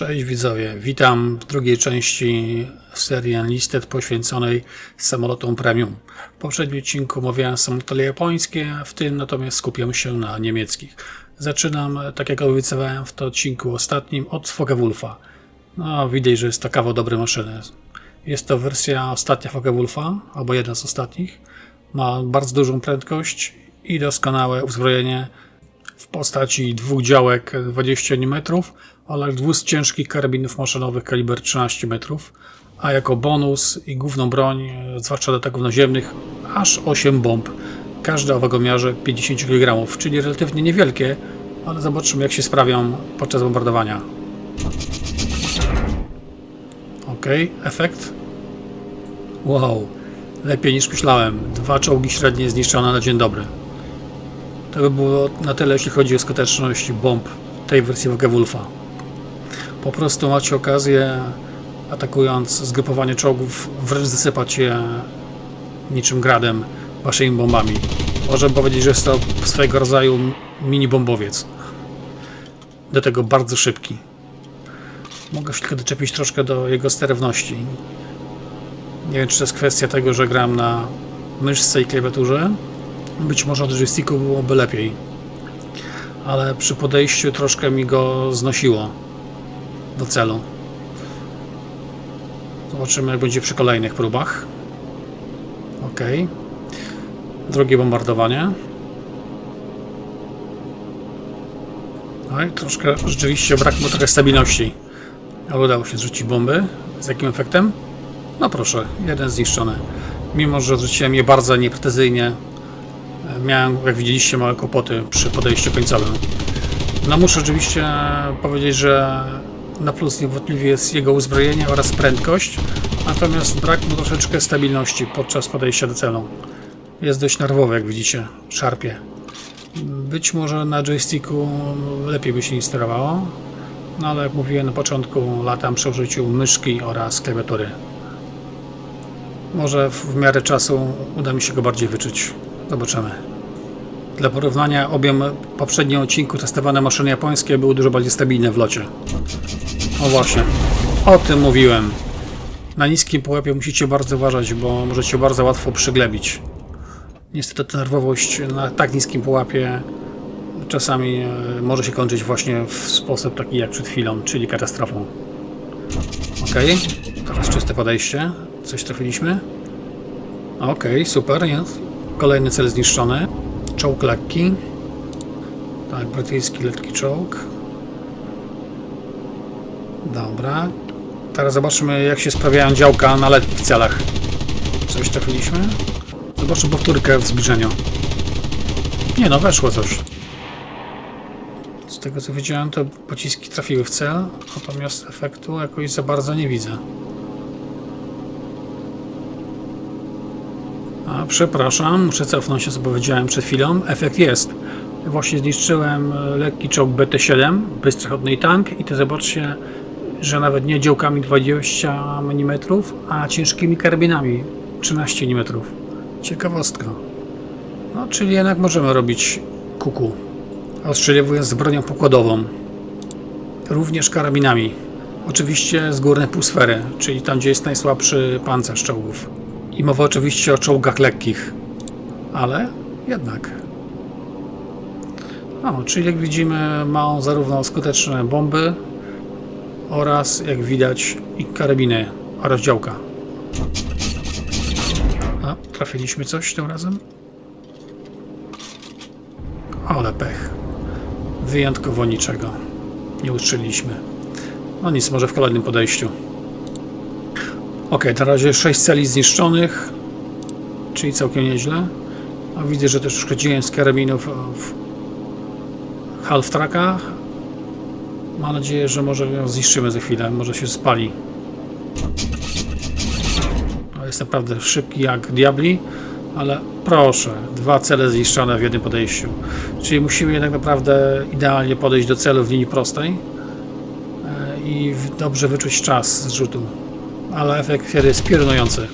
Cześć widzowie, witam w drugiej części serii Unlisted poświęconej samolotom premium. W poprzednim odcinku omawiałem samoloty japońskie, w tym natomiast skupiam się na niemieckich. Zaczynam, tak jak obiecywałem w to odcinku ostatnim, od Focke-Wulfa. No, widać, że jest to kawał dobrej maszyny. Jest to wersja ostatnia Focke-Wulfa, albo jedna z ostatnich. Ma bardzo dużą prędkość i doskonałe uzbrojenie w postaci dwóch działek 20 mm oraz dwóch ciężkich karabinów maszynowych kaliber 13 metrów, a jako bonus i główną broń, e, zwłaszcza do ataków naziemnych, aż 8 bomb, każda o wagomiarze 50 kg, czyli relatywnie niewielkie, ale zobaczymy jak się sprawią podczas bombardowania. Ok, efekt. Wow, lepiej niż myślałem. Dwa czołgi średnie zniszczone na dzień dobry. To by było na tyle, jeśli chodzi o skuteczność bomb tej wersji Wolfa. Po prostu macie okazję, atakując zgrupowanie czołgów, wręcz zasypać je niczym gradem waszymi bombami. Można powiedzieć, że jest to swojego rodzaju mini bombowiec. Do tego bardzo szybki. Mogę się tylko doczepić troszkę do jego sterowności. Nie wiem, czy to jest kwestia tego, że gram na myszce i klawiaturze, być może od joysticku byłoby lepiej. Ale przy podejściu troszkę mi go znosiło do celu. Zobaczymy jak będzie przy kolejnych próbach. Ok. Drugie bombardowanie. No i troszkę rzeczywiście brak mu trochę stabilności. Ale udało się zrzucić bomby. Z jakim efektem? No proszę, jeden zniszczony. Mimo, że zrzuciłem je bardzo nieprecyzyjnie, miałem, jak widzieliście, małe kłopoty przy podejściu końcowym. No muszę oczywiście powiedzieć, że na plus niewątpliwie jest jego uzbrojenie oraz prędkość, natomiast brak mu troszeczkę stabilności podczas podejścia do celu. Jest dość nerwowy, jak widzicie, szarpie. Być może na joysticku lepiej by się nie sterowało, no ale jak mówiłem na początku, latam przy użyciu myszki oraz klawiatury. Może w miarę czasu uda mi się go bardziej wyczuć. Zobaczymy. Dla porównania, obiem poprzednim odcinku testowane maszyny japońskie były dużo bardziej stabilne w locie. O właśnie, o tym mówiłem. Na niskim pułapie musicie bardzo uważać, bo możecie bardzo łatwo przyglebić. Niestety ta nerwowość na tak niskim pułapie czasami e, może się kończyć właśnie w sposób taki jak przed chwilą, czyli katastrofą. Ok, teraz czyste podejście. Coś trafiliśmy? Ok, super, jest. Kolejny cel zniszczony. Czołg lekki. Tak, brytyjski lekki czołg. Dobra. Teraz zobaczmy jak się sprawiają działka na lekkich celach. Coś trafiliśmy? Zobaczmy powtórkę w zbliżeniu. Nie no, weszło coś. Z tego co widziałem, to pociski trafiły w cel, natomiast efektu jakoś za bardzo nie widzę. Przepraszam, muszę cofnąć się, co powiedziałem przed chwilą. Efekt jest. Właśnie zniszczyłem e, lekki czołg BT-7, bystrochodny tank i to zobaczcie, że nawet nie działkami 20 mm, a ciężkimi karabinami 13 mm. Ciekawostka. No, czyli jednak możemy robić kuku, ostrzeliwując z bronią pokładową. Również karabinami. Oczywiście z górnej półsfery, czyli tam, gdzie jest najsłabszy pancerz czołgów. I mowa oczywiście o czołgach lekkich, ale jednak. No, czyli jak widzimy, ma zarówno skuteczne bomby oraz, jak widać, i karabiny oraz działka. A, trafiliśmy coś tym razem? Ale pech. Wyjątkowo niczego. Nie ustrzeliliśmy. No nic, może w kolejnym podejściu. Ok, na razie 6 celi zniszczonych, czyli całkiem nieźle. A widzę, że też uszkodziłem z karabinów w half tracka. Mam nadzieję, że może ją zniszczymy za chwilę, może się spali. To jest naprawdę szybki jak diabli, ale proszę, dwa cele zniszczone w jednym podejściu. Czyli musimy jednak naprawdę idealnie podejść do celu w linii prostej e, i dobrze wyczuć czas zrzutu ale efekt jest piorunujący.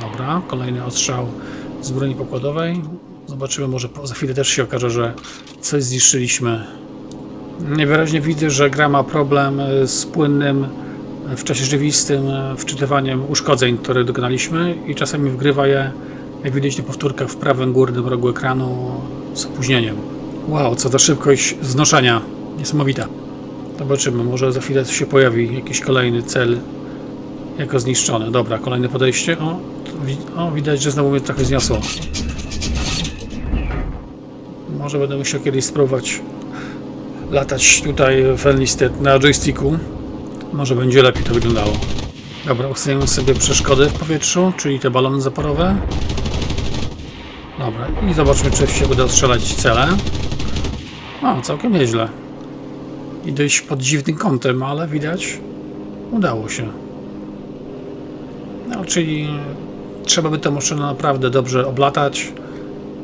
Dobra, kolejny ostrzał z broni pokładowej. Zobaczymy, może za chwilę też się okaże, że coś zniszczyliśmy Najwyraźniej widzę, że gra ma problem e, z płynnym, e, w czasie rzeczywistym e, wczytywaniem uszkodzeń, które dokonaliśmy i czasami wgrywa je, jak widać na powtórkach, w prawym górnym rogu ekranu z opóźnieniem. Wow, co za szybkość znoszenia. Niesamowita. Zobaczymy, może za chwilę się pojawi jakiś kolejny cel jako zniszczony. Dobra, kolejne podejście. O, wi- o widać, że znowu mnie trochę zniosło. Może będę musiał kiedyś spróbować latać tutaj w Enlisted na joysticku. Może będzie lepiej to wyglądało. Dobra, ustajemy sobie przeszkody w powietrzu, czyli te balony zaporowe. Dobra, i zobaczmy, czy się uda strzelać cele. O, całkiem nieźle. I dość pod dziwnym kątem, ale widać, udało się. No, czyli trzeba by tę maszynę naprawdę dobrze oblatać,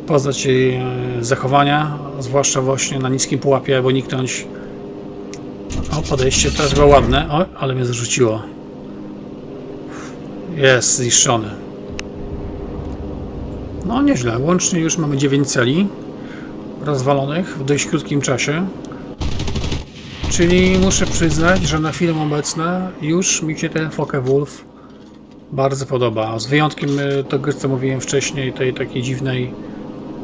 poznać jej e, zachowania, zwłaszcza właśnie na niskim pułapie, bo niknąć. O, podejście też było ładne. O, ale mnie zrzuciło. Jest zniszczony. No, nieźle. Łącznie już mamy 9 celi rozwalonych w dość krótkim czasie. Czyli muszę przyznać, że na chwilę obecną już mi się ten Focke-Wulf bardzo podoba. Z wyjątkiem y, tego, co mówiłem wcześniej, tej takiej dziwnej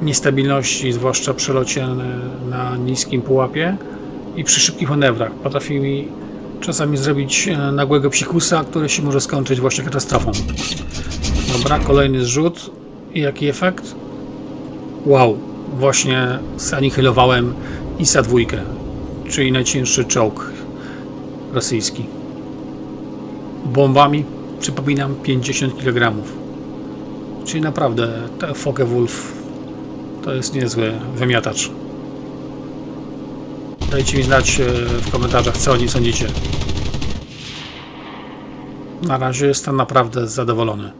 niestabilności, zwłaszcza przy locie na, niskim pułapie i przy szybkich manewrach. Potrafi mi czasami zrobić e, nagłego psikusa, który się może skończyć właśnie katastrofą. Dobra, kolejny zrzut. I jaki efekt? Wow, właśnie zanihilowałem ISA dwójkę, czyli najcięższy czołg rosyjski. Bombami, przypominam, 50 kg. Czyli naprawdę te Focke-Wulf to jest niezły wymiatacz. Dajcie mi znać e, w komentarzach, co o nim sądzicie. Na razie jestem naprawdę zadowolony.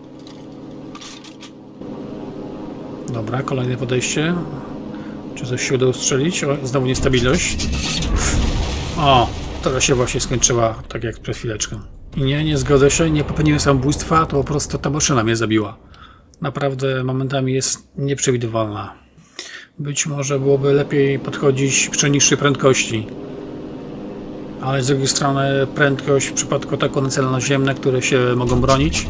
Dobra, kolejne podejście. Czy coś się uda ustrzelić? O, znowu niestabilność. O, teraz się właśnie skończyła, tak jak przed chwileczką. I nie, nie zgodzę się, nie popełniłem samobójstwa, to po prostu ta maszyna mnie zabiła. Naprawdę momentami jest nieprzewidywalna. Być może byłoby lepiej podchodzić przy niższej prędkości. Ale z drugiej strony prędkość w przypadku ataku na cele naziemne, które się mogą bronić,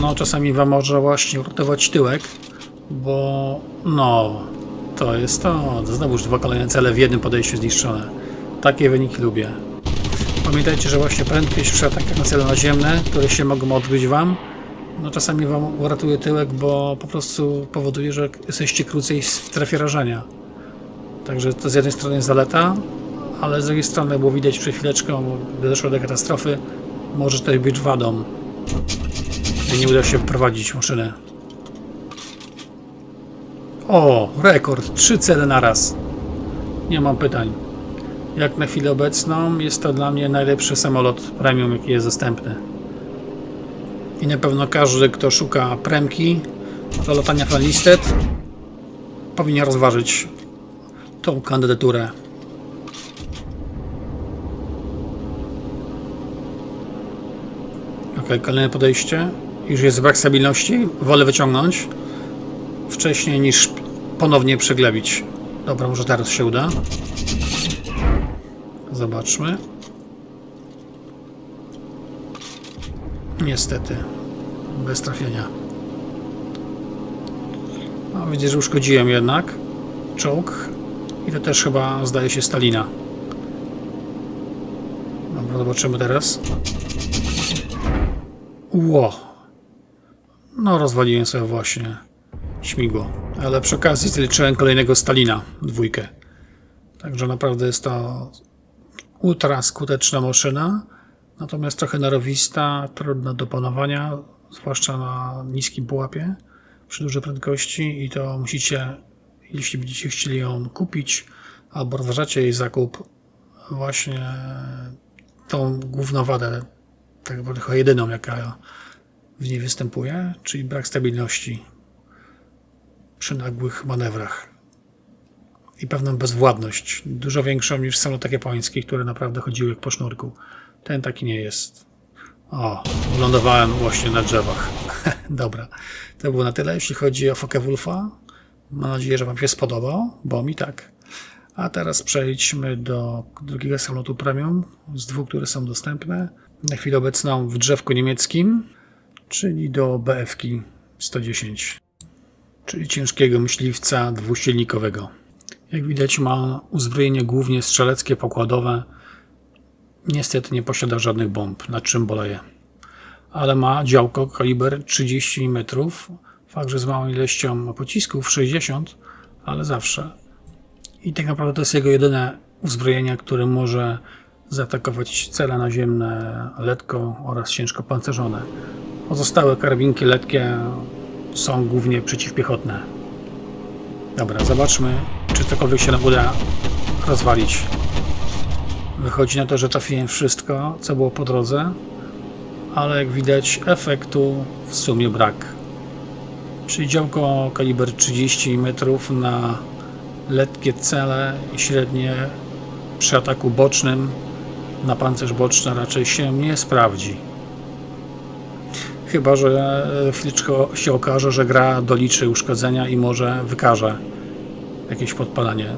no czasami wam może właśnie uratować tyłek, bo no to jest to. Znowuż dwa kolejne cele w jednym podejściu zniszczone. Takie wyniki lubię. Pamiętajcie, że właśnie prędkość przy atakach na cele naziemne, które się mogą odbyć wam, no czasami wam uratuje tyłek, bo po prostu powoduje, że jesteście krócej w strefie rażenia. Także to z jednej strony jest zaleta, ale z drugiej strony było widać przed chwileczką, gdy doszło do katastrofy, może to być wadą. I nie uda się wprowadzić maszyny. O, rekord! Trzy cele na raz. Nie mam pytań. Jak na chwilę obecną jest to dla mnie najlepszy samolot premium, jaki jest dostępny. I na pewno każdy, kto szuka premki do latania Enlisted, powinien rozważyć tą kandydaturę. Ok, kolejne podejście. Już jest brak stabilności. Wolę wyciągnąć wcześniej niż ponownie przeglebić. Dobra, może teraz się uda. Zobaczmy. Niestety. Bez trafienia. No, widzę, że uszkodziłem jednak czołg. I to też chyba zdaje się Stalina. Dobra, zobaczymy teraz. Ło. No, rozwaliłem sobie właśnie śmigło. Ale przy okazji zliczyłem kolejnego Stalina, dwójkę. Także naprawdę jest to ultra skuteczna maszyna, natomiast trochę narowista, trudna do panowania, zwłaszcza na niskim pułapie, przy dużej prędkości i to musicie, jeśli będziecie chcieli ją kupić, albo rozważacie jej zakup, właśnie tą główną wadę, tak naprawdę chyba jedyną, jaka w niej występuje, czyli brak stabilności przy nagłych manewrach i pewną bezwładność, dużo większą niż samolot japoński, które naprawdę chodziły jak po sznurku. Ten taki nie jest. O, wylądowałem właśnie na drzewach. Dobra, to było na tyle, jeśli chodzi o Focke-Wulfa. Mam nadzieję, że Wam się spodobał, bo mi tak. A teraz przejdźmy do drugiego samolotu premium z dwóch, które są dostępne. Na chwilę obecną w drzewku niemieckim, czyli do BF-ki 110, czyli ciężkiego myśliwca dwusilnikowego. Jak widać ma uzbrojenie głównie strzeleckie, pokładowe. Niestety nie posiada żadnych bomb, nad czym boleje. Ale ma działko kaliber 30 mm, fakt, że z małą ilością pocisków 60, ale zawsze. I tak naprawdę to jest jego jedyne uzbrojenie, które może zaatakować cele naziemne letko oraz ciężko pancerzone. Pozostałe karabinki letkie są głównie przeciwpiechotne. Dobra, zobaczmy, czy cokolwiek się nam uda rozwalić. Wychodzi na to, że trafiłem wszystko, co było po drodze, ale jak widać, efektu w sumie brak. Czyli działko kaliber 30 metrów na letkie cele średnie przy ataku bocznym na pancerz boczny raczej się nie sprawdzi. Chyba, że chwileczkę się okaże, że gra doliczy uszkodzenia i może wykaże jakieś podpalanie.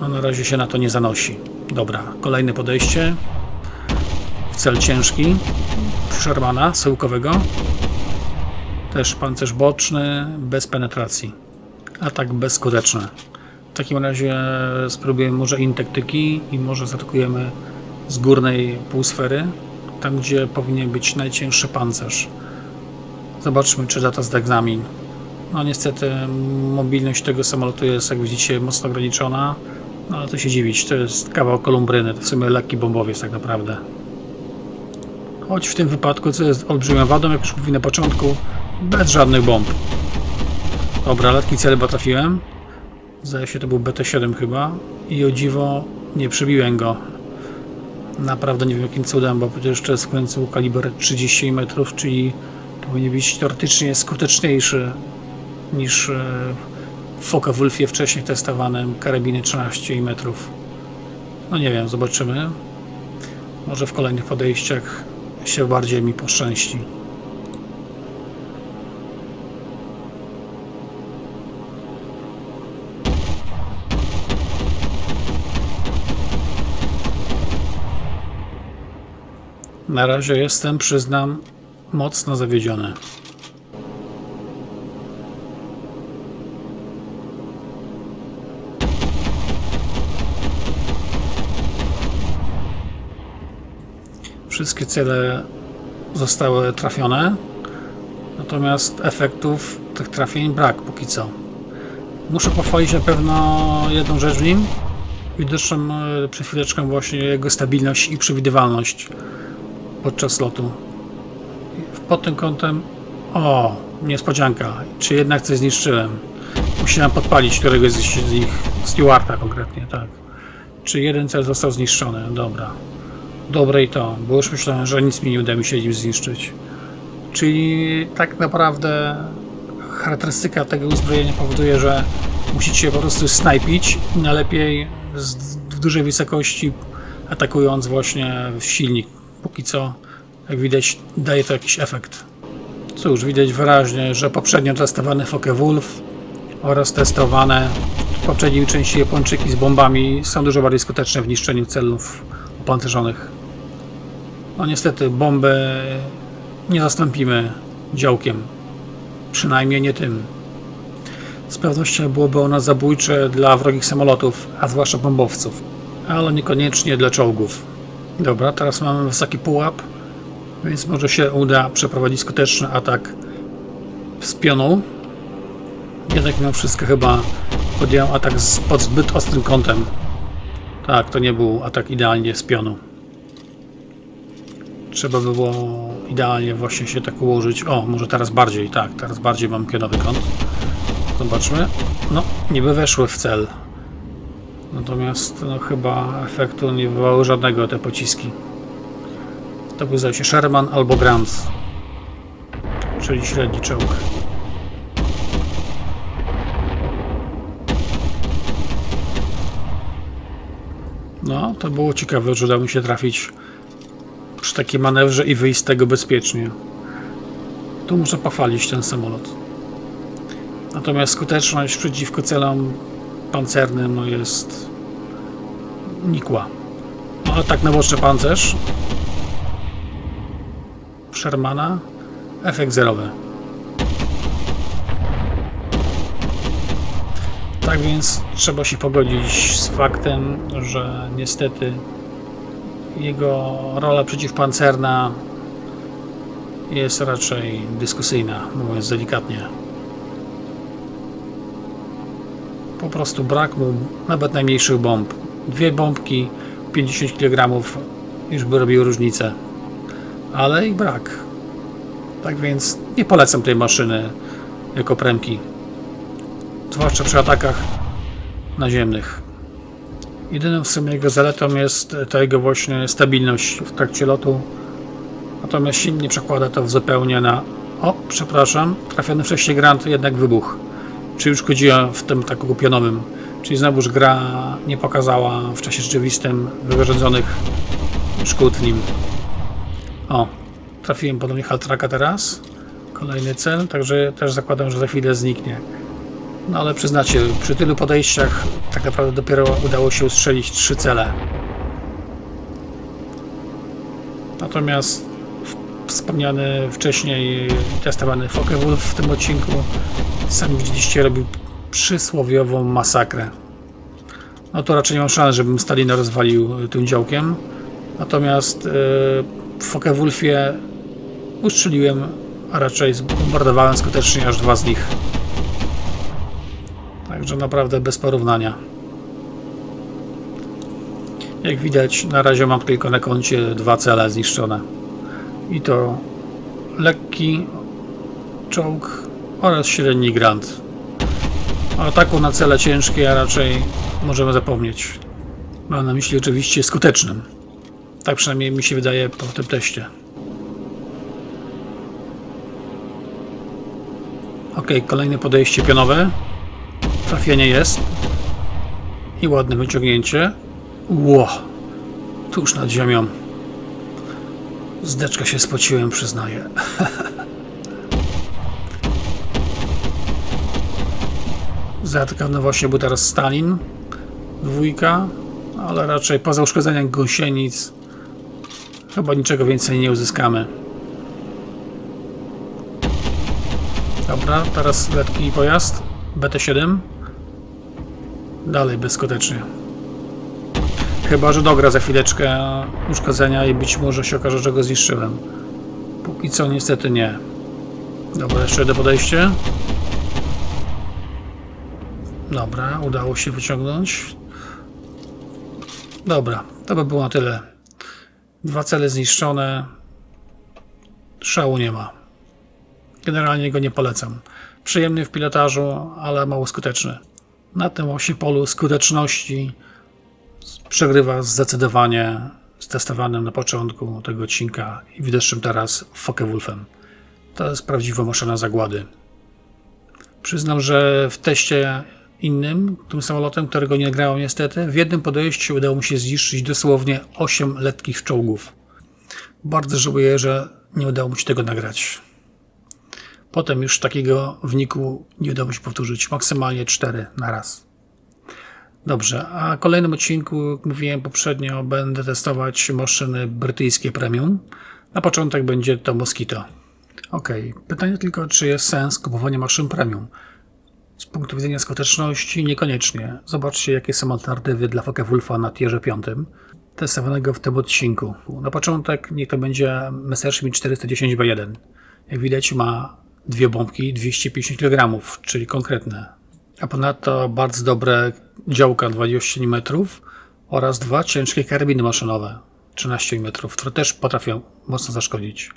No na razie się na to nie zanosi. Dobra, kolejne podejście. W cel ciężki. Shermana syłkowego. Też pancerz boczny, bez penetracji. Atak bezskuteczny. W takim razie spróbujemy może intektyki i może zaatakujemy z górnej półsfery, tam gdzie powinien być najcięższy pancerz. Zobaczmy, czy da to z egzamin. No niestety mobilność tego samolotu jest, jak widzicie, mocno ograniczona. No ale to się dziwić, to jest kawał kolumbryny, to w sumie lekki bombowiec tak naprawdę. Choć w tym wypadku, co jest olbrzymią wadą, jak już mówiłem na początku, bez żadnych bomb. Dobra, letki cel bo trafiłem. Zdaje się, to był BT-7 chyba. I o dziwo nie przebiłem go. Naprawdę nie wiem jakim cudem, bo przecież w końcu kaliber 30 metrów, czyli powinien być teoretycznie skuteczniejszy niż e, w Focke-Wulfie wcześniej testowanym karabiny 13 metrów. No nie wiem, zobaczymy. Może w kolejnych podejściach się bardziej mi poszczęści. Na razie jestem, przyznam, mocno zawiedziony. Wszystkie cele zostały trafione, natomiast efektów tych trafień brak póki co. Muszę pochwalić na pewno jedną rzecz w nim. Widoczną e, przed chwileczką właśnie jego stabilność i przewidywalność podczas lotu. Pod tym kątem, o, niespodzianka, czy jednak coś zniszczyłem. Musiałem podpalić któregoś z, nich, Stewarta konkretnie, tak. Czy jeden cel został zniszczony, dobra. Dobre i to, bo już myślałem, że nic mi nie uda mi się nim zniszczyć. Czyli tak naprawdę charakterystyka tego uzbrojenia powoduje, że musicie po prostu snajpić i najlepiej z, w dużej wysokości atakując właśnie silnik. Póki co, jak widać, daje to jakiś efekt. Cóż, widać wyraźnie, że poprzednio testowane Focke-Wulf oraz testowane w poprzedniej części Japończyki z bombami są dużo bardziej skuteczne w niszczeniu celów opancerzonych. No niestety bombę nie zastąpimy działkiem. Przynajmniej nie tym. Z pewnością byłoby ono zabójcze dla wrogich samolotów, a zwłaszcza bombowców, ale niekoniecznie dla czołgów. Dobra, teraz mamy wysoki pułap, więc może się uda przeprowadzić skuteczny atak z pionu. Jednak mimo wszystko chyba podjąłem atak z, pod zbyt ostrym kątem. Tak, to nie był atak idealnie z pionu. Trzeba by było idealnie właśnie się tak ułożyć. O, może teraz bardziej, tak, teraz bardziej mam pionowy kąt. Zobaczmy. No, niby weszły w cel. Natomiast no, chyba efektu nie wywołały żadnego te pociski. To był zdaje się Sherman albo Grant. Czyli średni czołg. No, to było ciekawe, że udało mi się trafić przy takiej manewrze i wyjść z tego bezpiecznie. Tu muszę pochwalić ten samolot. Natomiast skuteczność przeciwko celom pancernym no jest nikła. No tak na boczny pancerz Shermana efekt zerowy. Tak więc trzeba się pogodzić z faktem, że niestety jego rola przeciwpancerna jest raczej dyskusyjna, mówiąc delikatnie. Po prostu brak mu nawet najmniejszych bomb. Dwie bombki 50 kg już by robiły różnicę. Ale ich brak. Tak więc nie polecam tej maszyny jako premki. Zwłaszcza przy atakach naziemnych. Jedyną w sumie jego zaletą jest ta jego właśnie stabilność w trakcie lotu. Natomiast silnie przekłada to w zupełnie na... O, przepraszam, trafiony wcześniej grant jednak wybuch. Czy już chodziła w tym taku pionowym. Czyli znowuż gra nie pokazała w czasie rzeczywistym wyrządzonych szkód w nim. O, trafiłem ponownie haltraka teraz. Kolejny cel, także też zakładam, że za chwilę zniknie. No ale przyznacie, przy tylu podejściach tak naprawdę dopiero udało się ustrzelić trzy cele. Natomiast wspomniany wcześniej testowany Focke-Wulf w tym odcinku sami widzieliście robił przysłowiową masakrę. No to raczej nie mam szans, żebym Stalina rozwalił tym działkiem. Natomiast yy, w Focke-Wulfie ustrzeliłem, a raczej zbombardowałem skutecznie aż dwa z nich. Także naprawdę bez porównania. Jak widać, na razie mam tylko na koncie dwa cele zniszczone. I to lekki czołg oraz średni grant. O ataku na cele ciężkie a raczej możemy zapomnieć. Mam na myśli oczywiście skutecznym. Tak przynajmniej mi się wydaje po tym teście. Ok, kolejne podejście pionowe. Trafienie jest. I ładne wyciągnięcie. Ło! Tuż nad ziemią. Zdeczka się spociłem, przyznaję. Zaatakowany właśnie był teraz Stalin. Dwójka. Ale raczej poza uszkodzeniem gąsienic chyba niczego więcej nie uzyskamy. Dobra, teraz letki pojazd. BT-7. Dalej bezskutecznie. Chyba, że dogra za chwileczkę uszkodzenia i być może się okaże, że go zniszczyłem. Póki co niestety nie. Dobra, jeszcze jedno podejście. Dobra, udało się wyciągnąć. Dobra, to by było na tyle. Dwa cele zniszczone. Szału nie ma. Generalnie go nie polecam. Przyjemny w pilotażu, ale mało skuteczny. Na tym właśnie polu skuteczności przegrywa zdecydowanie z testowanym na początku tego odcinka i widocznym teraz Focke-Wulfem. To jest prawdziwa maszyna zagłady. Przyznam, że w teście innym, tym samolotem, którego nie grałem niestety, w jednym podejściu udało mi się zniszczyć dosłownie 8 lekkich czołgów. Bardzo żałuję, że nie udało mi się tego nagrać. Potem już takiego wniku nie udało się powtórzyć, maksymalnie 4 na raz. Dobrze, a w kolejnym odcinku, jak mówiłem poprzednio, będę testować maszyny brytyjskie premium. Na początek będzie to Mosquito. Ok, pytanie tylko, czy jest sens kupowania maszyn premium? Z punktu widzenia skuteczności niekoniecznie. Zobaczcie, jakie są alternatywy dla Focke-Wulfa na tierze 5, testowanego w tym odcinku. Na początek niech to będzie Messerschmitt 410B1. Jak widać ma dwie bombki 250 kg, czyli konkretne. A ponadto bardzo dobre działka 20 mm oraz dwa ciężkie karabiny maszynowe 13 mm, które też potrafią mocno zaszkodzić.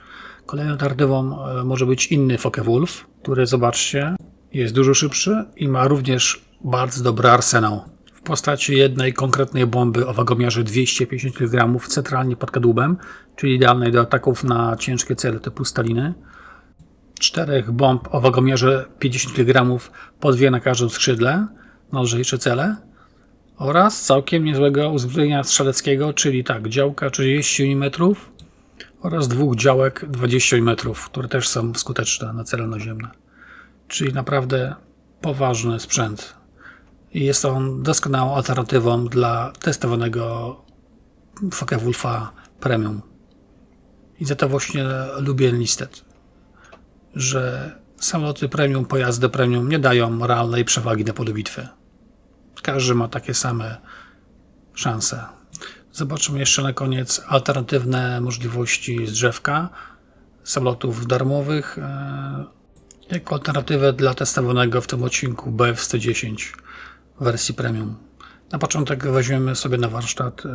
Kolejną alternatywą e, może być inny Focke-Wulf, który zobaczcie jest dużo szybszy i ma również bardzo dobry arsenał. W postaci jednej konkretnej bomby o wagomiarze 250 kg centralnie pod kadłubem, czyli idealnej do ataków na ciężkie cele typu Staliny. Czterech bomb o wagomiarze 50 kg po dwie na każdym skrzydle na lżejsze cele oraz całkiem niezłego uzbrojenia strzeleckiego, czyli tak, działka 30 mm oraz dwóch działek 20 mm, które też są skuteczne na cele naziemne. Czyli naprawdę poważny sprzęt. i jest on doskonałą alternatywą dla testowanego Focke-Wulfa Premium. I za to właśnie lubię Listet, że samoloty premium, pojazdy premium nie dają realnej przewagi na polu bitwy. Każdy ma takie same szanse. Zobaczymy jeszcze na koniec alternatywne możliwości z drzewka samolotów darmowych e, jako alternatywę dla testowanego w tym odcinku BF-110 w wersji premium. Na początek weźmiemy sobie na warsztat e,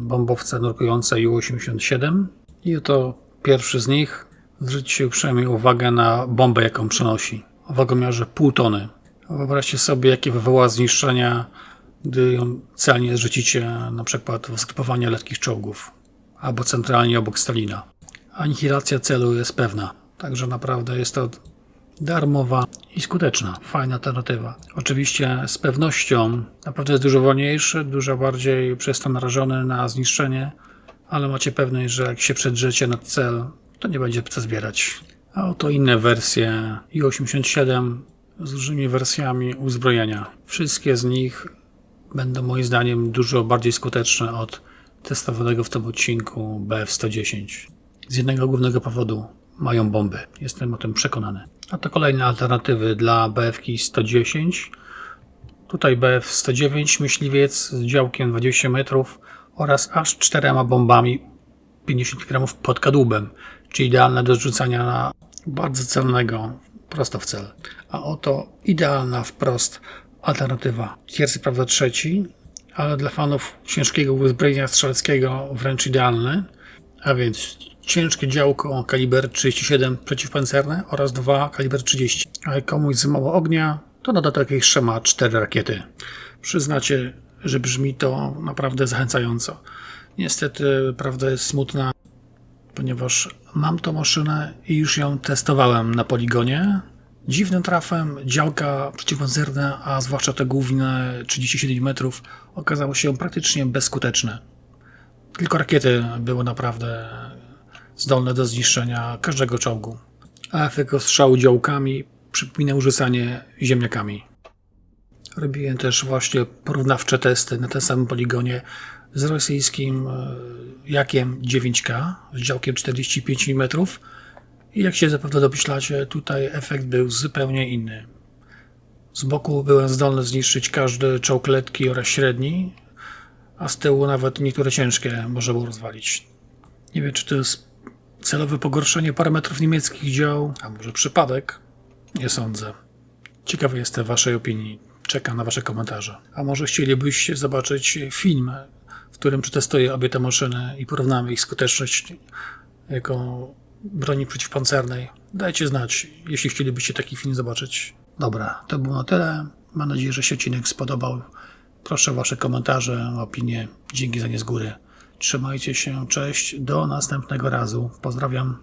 bombowce nurkujące Ju-87 i oto pierwszy z nich. Zwróćcie uprzejmie uwagę na bombę, jaką przenosi. O wagomiarze pół tony. Wyobraźcie sobie, jakie wywoła zniszczenia, gdy ją celnie zrzucicie na przykład w skrypowanie lekkich czołgów albo centralnie obok Stalina. Anihilacja celu jest pewna, także naprawdę jest to darmowa i skuteczna, fajna alternatywa. Oczywiście z pewnością naprawdę jest dużo wolniejszy, dużo bardziej przez to narażony na zniszczenie, ale macie pewność, że jak się przedrzecie na cel, to nie będzie co zbierać. A oto inne wersje i87 z różnymi wersjami uzbrojenia. Wszystkie z nich będą moim zdaniem dużo bardziej skuteczne od testowanego w tym odcinku BF-110. Z jednego głównego powodu mają bomby. Jestem o tym przekonany. A to kolejne alternatywy dla BF-110. Tutaj BF-109 myśliwiec z działkiem 20 metrów oraz aż czterema bombami 50 gramów pod kadłubem, czyli idealne do rzucania na bardzo celnego prosto w cel. A oto idealna wprost alternatywa. Tiercy prawda trzeci, ale dla fanów ciężkiego uzbrojenia strzeleckiego wręcz idealny. A więc ciężkie działko kaliber 37 przeciwpancerne oraz dwa kaliber 30. A jak komuś za mało ognia, to dodatek jeszcze ma cztery rakiety. Przyznacie, że brzmi to naprawdę zachęcająco. Niestety prawda jest smutna, ponieważ mam tą maszynę i już ją testowałem na poligonie. Dziwnym trafem działka przeciwpancerne, a zwłaszcza te główne 37 metrów, okazało się praktycznie bezskuteczne. Tylko rakiety były naprawdę zdolne do zniszczenia każdego czołgu. A efekt ostrzału działkami przypominał rzucanie ziemniakami. Robiłem też właśnie porównawcze testy na tym samym poligonie z rosyjskim e, Jakiem 9K z działkiem 45 mm i jak się zapewne domyślacie, tutaj efekt był zupełnie inny. Z boku byłem zdolny zniszczyć każdy czołg letki oraz średni, a z tyłu nawet niektóre ciężkie można było rozwalić. Nie wiem, czy to jest celowe pogorszenie parametrów niemieckich dział, a może przypadek? Nie sądzę. Ciekawy jestem Waszej opinii. Czekam na Wasze komentarze. A może chcielibyście zobaczyć film, w którym przetestuję obie te maszyny i porównamy ich skuteczność jako broni przeciwpancernej? Dajcie znać, jeśli chcielibyście taki film zobaczyć. Dobra, to było na tyle. Mam nadzieję, że się odcinek spodobał. Proszę o Wasze komentarze, opinie. Dzięki za nie z góry. Trzymajcie się, cześć, do następnego razu. Pozdrawiam.